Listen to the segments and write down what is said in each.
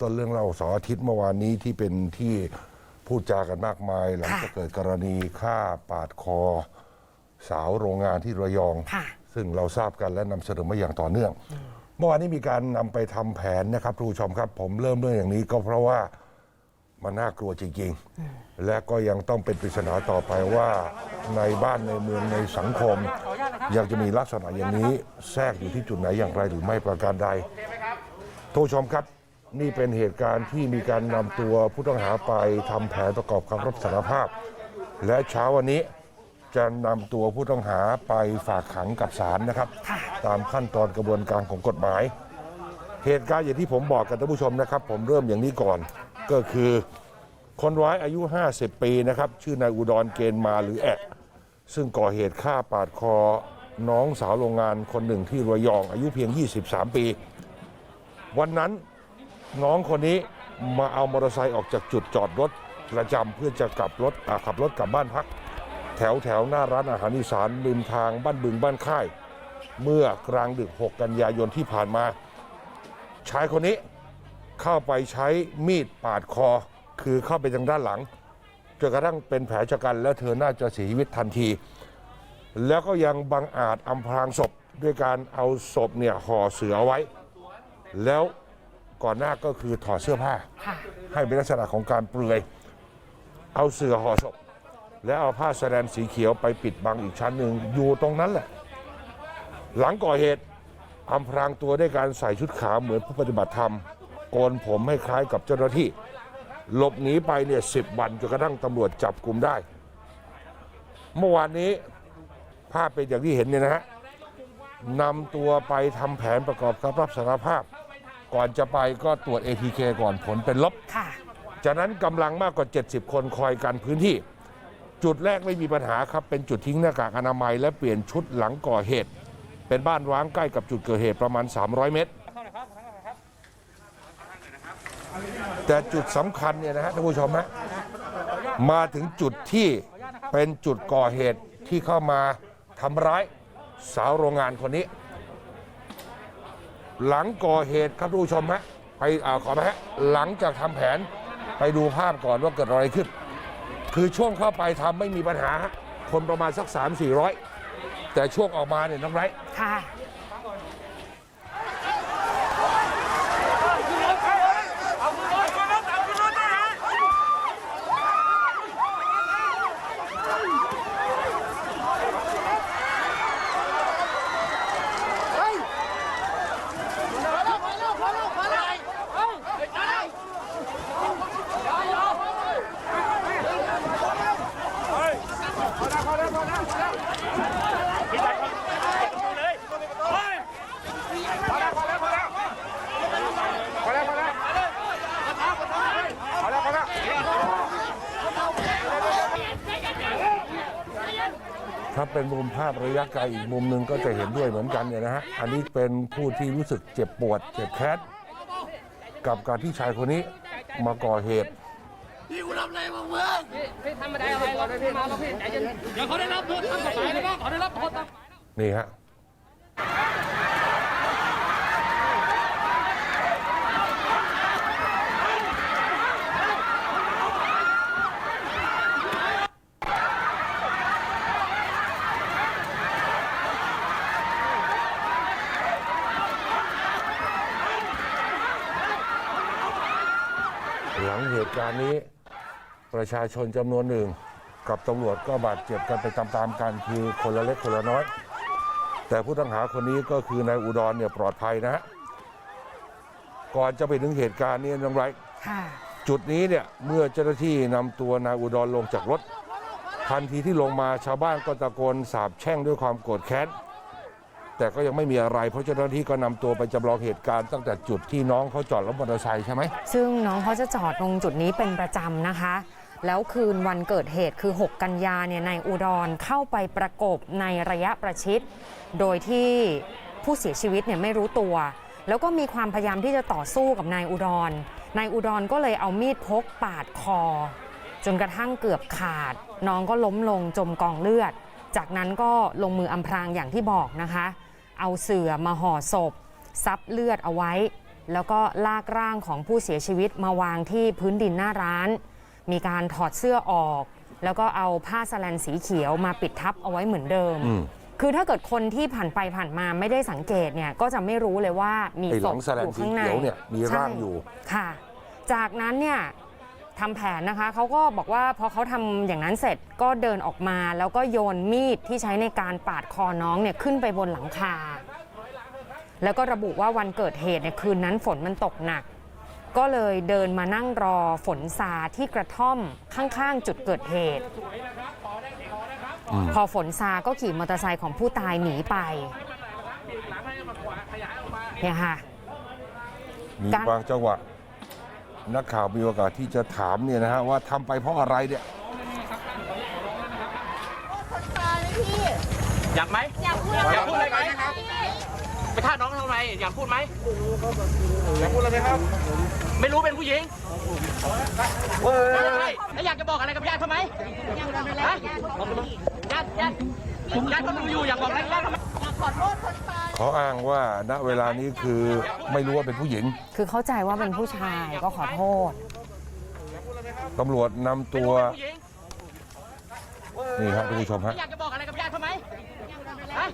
ต้นเรื่องเล่าเสาร์อาทิตย์เมื่อวานนี้ที่เป็นที่พูดจากันมากมาย หลังค่ะจากเกิดกรณีฆ่าปาดคอ สาวโรงงานที่ระยองค่ะซึ่งเราทราบกันและนำเสนอมาอย่างต่อเนื่อง เมื่อวานนี้มีการนำไปทำแผนนะครับทุกผู้ชมครับ ผมเริ่มเรื่องอย่างนี้ก็เพราะว่ามันน่ากลัวจริงๆ และก็ยังต้องเป็นปริศนาต่อไปว่าในบ้านในเมืองในสังคม ยังจะมีลักษณะอย่างนี้แทรกอยู่ที่จุดไหนอย่างไรหรือไม่ประการใด ทุกผู้ชมครับ นี่เป็นเหตุการณ์ที่มีการนำตัวผู้ต้องหาไปทำแผนประกอบคำรับสารภาพ และเช้าวันนี้จะนำตัวผู้ต้องหาไปฝากขังกับศาลนะครับ ตามขั้นตอนกระบวนการของกฎหมาย เหตุการณ์อย่างที่ผมบอกกับท่านผู้ชมนะครับ ผมเริ่มอย่างนี้ก่อนก็คือคนร้ายอายุ 50 ปีนะครับ ชื่อนายอุดรเกณฑ์มาหรือแอะซึ่งก่อเหตุฆ่าปาดคอน้องสาวโรงงานคนหนึ่งที่ระยอง อายุเพียง 23 ปี วันนั้น น้องคนนี้มาเอามอเตอร์ไซค์ออกจากจุดจอดรถประจำเพื่อจะกลับรถขับรถกลับบ้านพัก แถวแถวหน้าร้านอาหารอีสานริมทางบ้านบึงบ้านค่าย เมื่อกลางดึก 6 กันยายนที่ผ่านมาชายคนนี้เข้าไปใช้มีดปาดคอ คือเข้าไปทางด้านหลังจนกระทั่งเป็นแผลชะกัน แล้วเธอน่าจะเสียชีวิตทันที แล้วก็ยังบังอาจอำพรางศพด้วยการเอาศพเนี่ยห่อเสือเอาไว้ แล้ว ก่อนหน้าก็คือถอดเสื้อผ้าค่ะให้เป็นลักษณะของการเปลือย เอาเสื่อห่อศพ และเอาผ้าแสแลนสีเขียวไปปิดบังอีกชั้นหนึ่งอยู่ตรงนั้นแหละ หลังก่อเหตุอำพรางตัวด้วยการใส่ชุดขาวเหมือนผู้ปฏิบัติธรรมโกนผมให้คล้ายกับเจ้าหน้าที่ หลบหนีไปเนี่ยสิบวันจนกระทั่งตำรวจจับกลุ่มได้ เมื่อวานนี้ภาพเป็นอย่างที่เห็นเนี่ยนะฮะนำตัวไปทำแผนประกอบคำรับสารภาพ ก่อนจะไปก็ตรวจ ATK ก่อนผลเป็นลบ ค่ะ จากนั้นกำลังมากกว่า 70 คนคอยกันพื้นที่ จุดแรกไม่มีปัญหาครับ เป็นจุดทิ้งหน้ากากอนามัย และเปลี่ยนชุดหลังก่อเหตุ เป็นบ้านร้างใกล้กับจุดเกิดเหตุประมาณ 300 เมตร แต่จุดสำคัญเนี่ยนะฮะท่านผู้ชมฮะมาถึงจุดที่เป็นจุดก่อเหตุที่เข้ามาทำร้ายสาวโรงงานคนนี้ หลังก่อเหตุครับทุกผู้ชมฮะไปอ่าขอไปฮะหลังจากทำแผนไปดูภาพก่อนว่าเกิดอะไรขึ้น คือช่วงเข้าไปทำไม่มีปัญหา คนประมาณสัก 3 4 0 0 แต่ช่วงออกมาเนี่ยน้องไรค่ะ เป็นมุมภาพระยะไกลอีกมุมหนึ่งก็จะเห็นด้วยเหมือนกันเนี่ยนะฮะ อันนี้เป็นผู้ที่รู้สึกเจ็บปวดเจ็บแค้นกับการที่ชายคนนี้มาก่อเหตุ พี่กูทำอะไรบ้างเมืองพี่ทำอะไรอะไรเราพี่มาเราพี่ใจเย็นเดี๋ยวเขาได้รับโทษทางกฎหมายแล้วก็เขาได้รับโทษตามนี่ฮะ หลังเหตุการณ์นี้ ประชาชนจำนวนหนึ่ง กับตำรวจก็บาดเจ็บกันไปตามๆกันคือคนละเล็กคนละน้อย แต่ผู้ต้องหาคนนี้ก็คือนายอุดรเนี่ยปลอดภัยนะฮะก่อนจะไปถึงเหตุการณ์นี้น้องไรค่ะจุดนี้เนี่ยเมื่อเจ้าหน้าที่นำตัวนายอุดรลงจากรถ ทันทีที่ลงมาชาวบ้านก็ตะโกนสาบแช่งด้วยความโกรธแค้น แต่ก็ยังไม่มีอะไร เพราะเจ้าหน้าที่ก็นำตัวไปจำลองเหตุการณ์ตั้งแต่จุดที่น้องเขาจอดรถมอเตอร์ไซค์ใช่ไหม ซึ่งน้องเขาจะจอดตรงจุดนี้เป็นประจำนะคะ แล้วคืนวันเกิดเหตุคือ 6 กันยาเนี่ยนายอุดรเข้าไปประกบในระยะประชิด โดยที่ผู้เสียชีวิตเนี่ยไม่รู้ตัว แล้วก็มีความพยายามที่จะต่อสู้กับนายอุดร นายอุดรก็เลยเอามีดพกปาดคอ จนกระทั่งเกือบขาด น้องก็ล้มลงจมกองเลือด จากนั้นก็ลงมืออำพรางอย่างที่บอกนะคะ เอาเสื่อมาห่อศพ ซับเลือดเอาไว้ แล้วก็ลากร่างของผู้เสียชีวิตมาวางที่พื้นดินหน้าร้าน มีการถอดเสื้อออก แล้วก็เอาผ้าสแลนสีเขียวมาปิดทับเอาไว้เหมือนเดิมอืมคือถ้าเกิดคนที่ผ่านไปผ่านมาไม่ได้สังเกตเนี่ยก็จะไม่รู้เลยว่ามีไอ้ศหลัพงแสลองยู่สีข้างในเขียวเนี่ยมีร่างอยู่ใช่ค่ะ จากนั้นเนี่ย ทำแผนนะคะเขาก็บอกว่าพอเขาทำอย่างนั้นเสร็จก็เดินออกมา แล้วก็โยนมีดที่ใช้ในการปาดคอน้องเนี่ยขึ้นไปบนหลังคา แล้วก็ระบุว่าวันเกิดเหตุเนี่ยคืนนั้นฝนมันตกหนัก ก็เลยเดินมานั่งรอฝนซาที่กระท่อมข้างๆ จุดเกิดเหตุ พอฝนซาก็ขี่มอเตอร์ไซค์ของผู้ตายหนีไปเนี่ยค่ะมีการบางจังหวะ นักข่าวมีโอกาสที่จะถามเนี่ยนะฮะว่าทำไปเพราะอะไรเนี่ยอยากไหม อยากพูดอยากพูดอะไรไหม ไปฆ่าน้องทำไมอยากพูดไหม อยากพูดอะไรไหมครับ ไม่รู้เป็นผู้หญิงไม่ใช่แล้วอยากจะบอกอะไรกับญาติเขาไหมฮะญาติญาติญาติเขาดูอยู่อยากบอกอะไรกับญาติเขาไหมขอโทษคนตาย เขาอ้างว่าณเวลานี้คือไม่รู้ว่าเป็นผู้หญิง คือเข้าใจว่าเป็นผู้ชายก็ขอโทษตำรวจนำตัวไม่รู้เป็นผู้หญิงนี่ครับท่านผู้ชมฮะอยากจะบอกอะไรกับญาติเขาไหมฮะ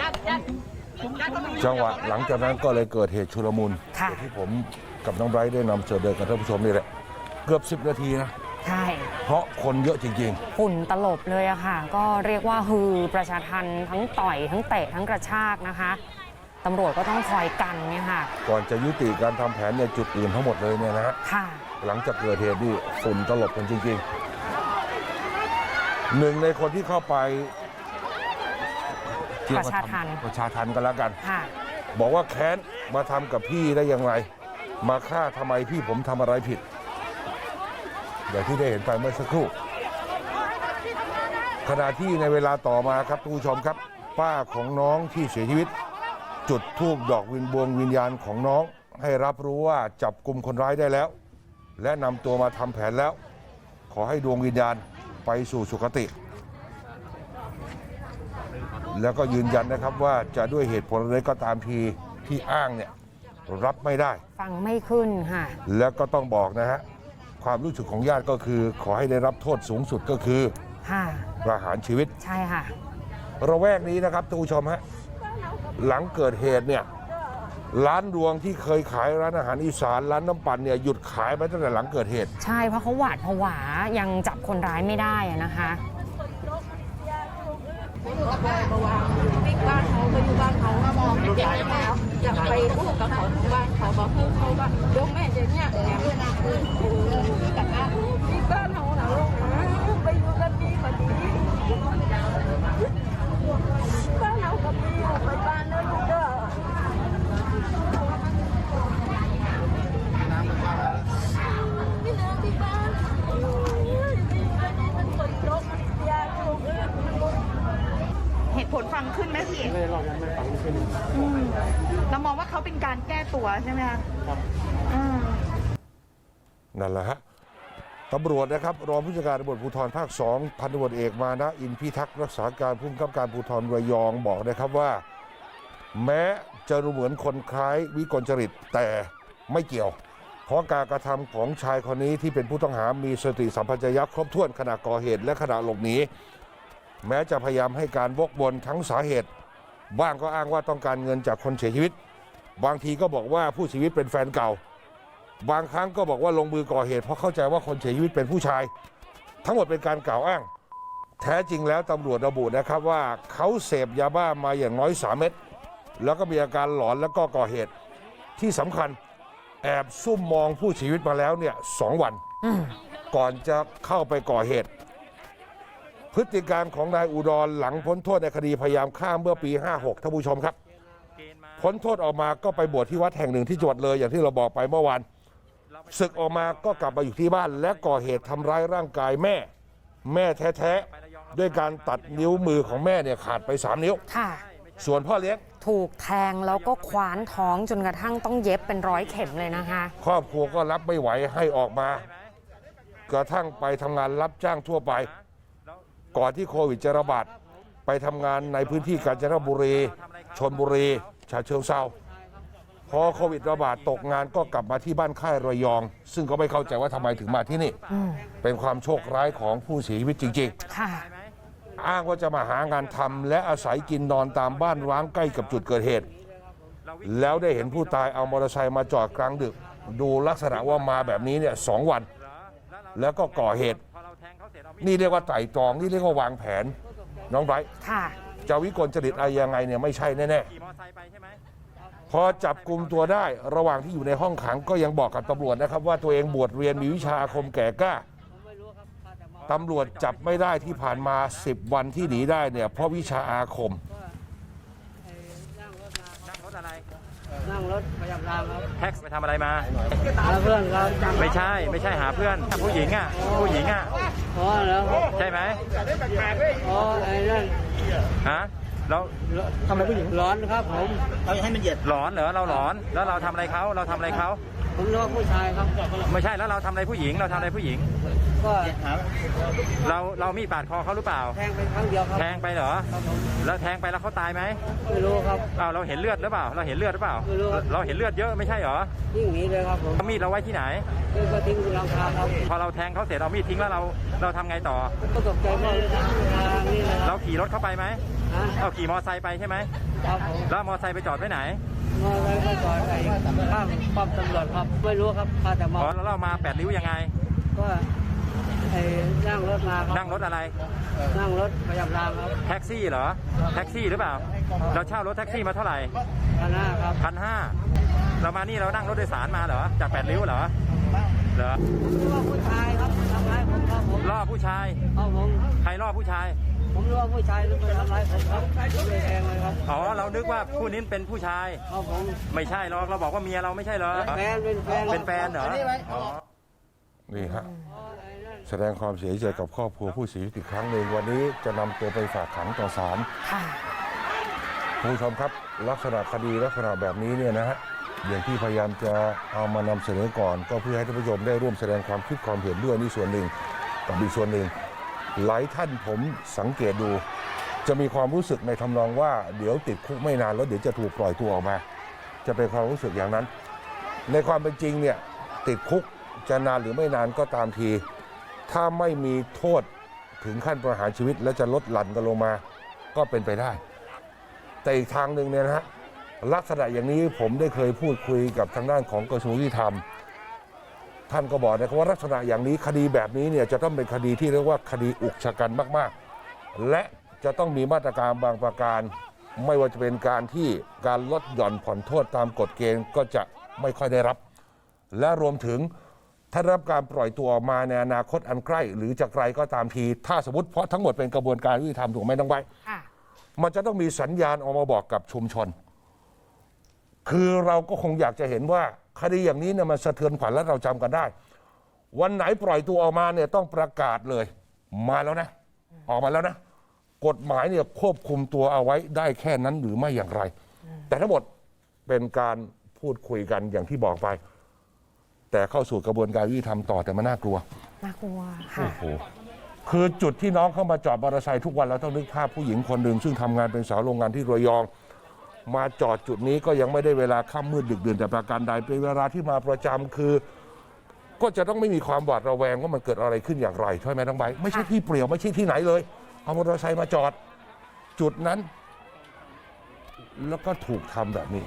ญาติญาติญาติเขาดูอยู่จังหวะหลังจากนั้นก็เลยเกิดเหตุชุลมุนค่ะ ที่ผมกับน้องไบรท์ได้นำเสนอกับท่านผู้ชมนี่แหละ เกือบ 10 นาทีนะ ใช่ เพราะคนเยอะจริง ฝุ่นตลบเลยอะค่ะ ก็เรียกว่าฮือประชาทันทั้งต่อยทั้งเตะทั้งกระชากนะคะตำรวจก็ต้องคอยกันเนี่ยค่ะ ๆ ก่อนจะยุติการทำแผนในจุดอื่นทั้งหมดเลยเนี่ยนะฮะ ค่ะ หลังจากเกิดเหตุนี่ฝุ่นตลบกันจริงๆหนึ่งในคนที่เข้าไปเกี่ยวกับประชาทัณฑ์ ประชาทันกันแล้วกัน ค่ะ บอกว่าแค้นมาทำกับพี่ได้ยังไงมาฆ่าทำไมพี่ผมทำอะไรผิด อย่างที่ได้เห็นไปเมื่อสักครู่ ขณะที่ในเวลาต่อมาครับทุกผู้ชมครับ ป้าของน้องที่เสียชีวิต จุดธูปดอกวินบวงวิญญาณของน้อง ให้รับรู้ว่าจับกลุ่มคนร้ายได้แล้ว และนำตัวมาทำแผนแล้ว ขอให้ดวงวิญญาณไปสู่สุคติ แล้วก็ยืนยันนะครับว่าจะด้วยเหตุผลอะไรก็ตามทีที่อ้างเนี่ยรับไม่ได้ ฟังไม่ขึ้นค่ะ แล้วก็ต้องบอกนะฮะ ความรู้สึกของญาติก็คือ ขอให้ได้รับโทษสูงสุดก็คือค่ะ ประหารชีวิต ใช่ค่ะ ระแวกนี้นะครับท่านผู้ชมฮะหลังเกิดเหตุเนี่ยร้านดวงที่เคยขายร้านอาหารอีสานร้านน้ำปั่นเนี่ยหยุดขายไปตั้งแต่หลังเกิดเหตุ ใช่เพราะเขาหวาดผวายังจับคนร้ายไม่ได้อะนะคะบิ๊กบ้านเขาไปอยู่บ้านเขาก็มองไม่เจ็บแล้วอยากไปพูดกับเขาที่บ้านเขาบอกพูดเขาว่าเดี๋ยวแม่จะเนี่ยแหม บ้านเรากับพี่ไปบ้านแล้วลูกเด้อพี่น้องที่บ้านมันฝนตกมันยากลูกเหตุผลฟังขึ้นไหมพี่อืมเรามองว่าเขาเป็นการแก้ตัวใช่ไหมคะอืม นั่นแหละฮะ ตำรวจนะครับรองผู้จัดการตำรวจภูธรภาคสองพันตำรวจเอกมานะอินพิทักษ์รักษาการผู้กำกับการภูธรระยองบอกนะครับว่า แม้จะดูเหมือนคนคล้ายวิกลจริตแต่ไม่เกี่ยว เพราะการกระทำของชายคนนี้ที่เป็นผู้ต้องหามีสติสัมปชัญญะครบถ้วนขณะก่อเหตุและขณะหลบหนีแม้จะพยายามให้การวกวนทั้งสาเหตุ บ้างก็อ้างว่าต้องการเงินจากคนเสียชีวิต บางทีก็บอกว่าผู้เสียชีวิตเป็นแฟนเก่า บางครั้งก็บอกว่าลงมือก่อเหตุเพราะเข้าใจว่าคนเสียชีวิตเป็นผู้ชาย ทั้งหมดเป็นการกล่าวอ้าง แท้จริงแล้วตำรวจระบุนะครับว่าเขาเสพยาบ้ามาอย่างน้อย 3 เม็ดแล้วก็มีอาการหลอนแล้วก็ก่อเหตุที่สำคัญแอบซุ่มมองผู้เสียชีวิตมาแล้วเนี่ยสองวัน ก่อนจะเข้าไปก่อเหตุ พฤติการของนายอุดรหลังพ้นโทษในคดีพยายามฆ่าเมื่อปี 56ท่านผู้ชมครับ พ้นโทษออกมาก็ไปบวชที่วัดแห่งหนึ่งที่จังหวัดเลยอย่างที่เราบอกไปเมื่อวาน ศึกออกมาก็กลับมาอยู่ที่บ้าน และก่อเหตุทำร้ายร่างกายแม่ แม่แท้ๆ ด้วยการตัดนิ้วมือของแม่เนี่ยขาดไป 3 นิ้ว ค่ะ ส่วนพ่อเลี้ยง ถูกแทงแล้วก็คว้านท้องจนกระทั่งต้องเย็บเป็นร้อยเข็มเลยนะคะ ครอบครัวก็รับไม่ไหวให้ออกมา กระทั่งไปทำงานรับจ้างทั่วไป ก่อนที่โควิดจะระบาดไปทำงานในพื้นที่กาญจนบุรีชนบุรีฉะเชิงเซา พอโควิดระบาดตกงานก็กลับมาที่บ้านค่ายระยอง ซึ่งก็ไม่เข้าใจว่าทำไมถึงมาที่นี่อืมเป็นความโชคร้ายของผู้เสียชีวิตจริงค่ะๆอ้างว่าจะมาหางานทำและอาศัยกินนอนตามบ้านร้างใกล้กับจุดเกิดเหตุ แล้วได้เห็นผู้ตายเอามอเตอร์ไซค์มาจอดกลางดึก ดูลักษณะว่ามาแบบนี้เนี่ยสองวัน แล้วก็ก่อเหตุ นี่เรียกว่าไตร่ตรอง นี่เรียกว่าวางแผน น้องไบรท์ค่ะ จะวิกลจริตอะไรยังไงเนี่ยไม่ใช่แน่ ๆ พอจับกลุ่มตัวได้ระหว่างที่อยู่ในห้องขังก็ยังบอกกับตำรวจนะครับ ว่าตัวเองบวชเรียนมีวิชาอาคมแก่กล้าตำรวจจับไม่ได้ที่ผ่านมา 10 วันที่หนีได้เนี่ยเพราะวิชาอาคม นั่งรถอะไรนั่งรถพยาบาลครับแท็กซ์ไปทำอะไรมา หาเพื่อนครับไม่ใช่ไม่ใช่หาเพื่อนผู้หญิงอะผู้หญิงอะอ๋อแล้วใช่ไหมอ๋อไอ้นั่นฮะ เราทำไมผู้หญิงร้อนครับผมหลอนเหรอเราหลอนแล้วเราทำอะไรเขาเราทำอะไรเขาผมนึกว่าผู้ชายครับไม่ใช่แล้วเราทำอะไรผู้หญิง เราทำอะไรผู้หญิง ก็เราเรามีดปาดคอเขาหรือเปล่า แทงไปครั้งเดียวครับแทงไปเหรอ ครับผมแล้วแทงไปแล้วเขาตายไหมไม่รู้ครับ อ้าวเราเห็นเลือดหรือเปล่า เราเห็นเลือดหรือเปล่า ไม่รู้ครับ เราเห็นเลือดเยอะไม่ใช่เหรอยิ่งหนีเลยครับผมเอามีดเราไว้ที่ไหน คือก็ทิ้งหลังคาครับพอเราแทงเขาเสร็จเอามีดทิ้งแล้วเราเราทำไงต่อ ก็ตกใจมากเลยทางนี้เลยคเรารับขี่รถเข้าไปไหมฮะเอาขี่มอไซค์ไปใช่ไหมครับผมแล้วมอไซค์ไปจอดไว้ไหนมาไว้ก็จอดไอ้ข้างป้อมตำรวจครับ ไม่รู้ครับพาแต่มาอ๋อแล้วเรามาแปดริ้วยังไง ก็ไอ้ นั่งรถมาครับนั่งรถอะไร นั่งรถพยาบาลครับ แท็กซี่เหรอ แท็กซี่หรือเปล่า เราเช่ารถแท็กซี่มาเท่าไหร่คณะครับพันห้าเรามานี่เรานั่งรถโดยสารมาเหรอ จากแปดริ้วเหรอ เหรอผมนึกว่าผู้ชายครับทำร้ายผมครับผมล่อผู้ชายครับผมใครล่อผู้ชาย ผมรู้ว่าผู้ชายหรือไปทำร้ายผมครับเลยแทงเลยครับ อ๋อ เรานึกว่าผู้นี้เป็นผู้ชายครับผมไม่ใช่หรอก เราบอกว่าเมียเราไม่ใช่เหรอแฟน เป็นแฟน เป็นแฟนเหรออ๋อนี่ฮะ แสดงความเสียใจกับครอบครัวผู้เสียชีวิตอีกครั้งหนึ่งวันนี้จะนำตัวไปฝากขังต่อศาลค่ะ คุณผู้ชมครับ ลักษณะคดีลักษณะแบบนี้เนี่ยนะฮะอย่างที่พยายามจะเอามานำเสนอก่อน ก็เพื่อให้ท่านผู้ชมได้ร่วมแสดงความคิดความเห็นด้วยนี่ส่วนหนึ่งกับอีกส่วนหนึ่ง หลายท่านผมสังเกตดู จะมีความรู้สึกในทำนองว่าเดี๋ยวติดคุกไม่นานแล้วเดี๋ยวจะถูกปล่อยตัวออกมา จะเป็นความรู้สึกอย่างนั้น ในความเป็นจริงเนี่ยติดคุกจะนานหรือไม่นานก็ตามที ถ้าไม่มีโทษถึงขั้นประหารชีวิต และจะลดหลั่นกันลงมาก็เป็นไปได้ แต่อีกทางหนึ่งเนี่ยนะฮะลักษณะอย่างนี้ผมได้เคยพูดคุยกับทางด้านของกระทรวงยุติธรรม ท่านก็บอกนะครับว่าลักษณะอย่างนี้คดีแบบนี้เนี่ยจะต้องเป็นคดีที่เรียกว่าคดีอุกชะกันมาก ๆ และจะต้องมีมาตรการบางประการ ไม่ว่าจะเป็นการที่การลดหย่อนผ่อนโทษตามกฎเกณฑ์ก็จะไม่ค่อยได้รับ และรวมถึง ถ้าได้รับการปล่อยตัวออกมาในอนาคตอันใกล้ หรือจะไกลก็ตามที ถ้าสมมติเพราะทั้งหมดเป็นกระบวนการยุติธรรมถูกไหมน้องใบร์ทค่ะ มันจะต้องมีสัญญาณออกมาบอกกับชุมชน คือเราก็คงอยากจะเห็นว่าคดีอย่างนี้เนี่ยมันสะเทือนขวัญและเราจำกันได้ วันไหนปล่อยตัวออกมาเนี่ยต้องประกาศเลย มาแล้วนะ ออกมาแล้วนะ กฎหมายเนี่ยควบคุมตัวเอาไว้ได้แค่นั้นหรือไม่อย่างไร แต่ทั้งหมดเป็นการพูดคุยกันอย่างที่บอกไป แต่เข้าสู่กระบวนการยุติธรรมต่อแต่มันน่ากลัว น่ากลัวค่ะ โอ้โหคือจุดที่น้องเข้ามาจอดมอเตอร์ไซค์ทุกวันเราต้องนึกภาพผู้หญิงคนหนึ่งซึ่งทำงานเป็นสาวโรงงานที่ระยอง มาจอดจุดนี้ก็ยังไม่ได้เวลาค่ำมืดดึกดื่นแต่ประการใดเป็นเวลาที่มาประจำคือ ก็จะต้องไม่มีความหวาดระแวงว่ามันเกิดอะไรขึ้นอย่างไรใช่ไหมน้องใบร์ทไม่ใช่ที่เปลี่ยวไม่ใช่ที่ไหนเลยเอามอเตอร์ไซค์มาจอด จุดนั้น แล้วก็ถูกทำแบบนี้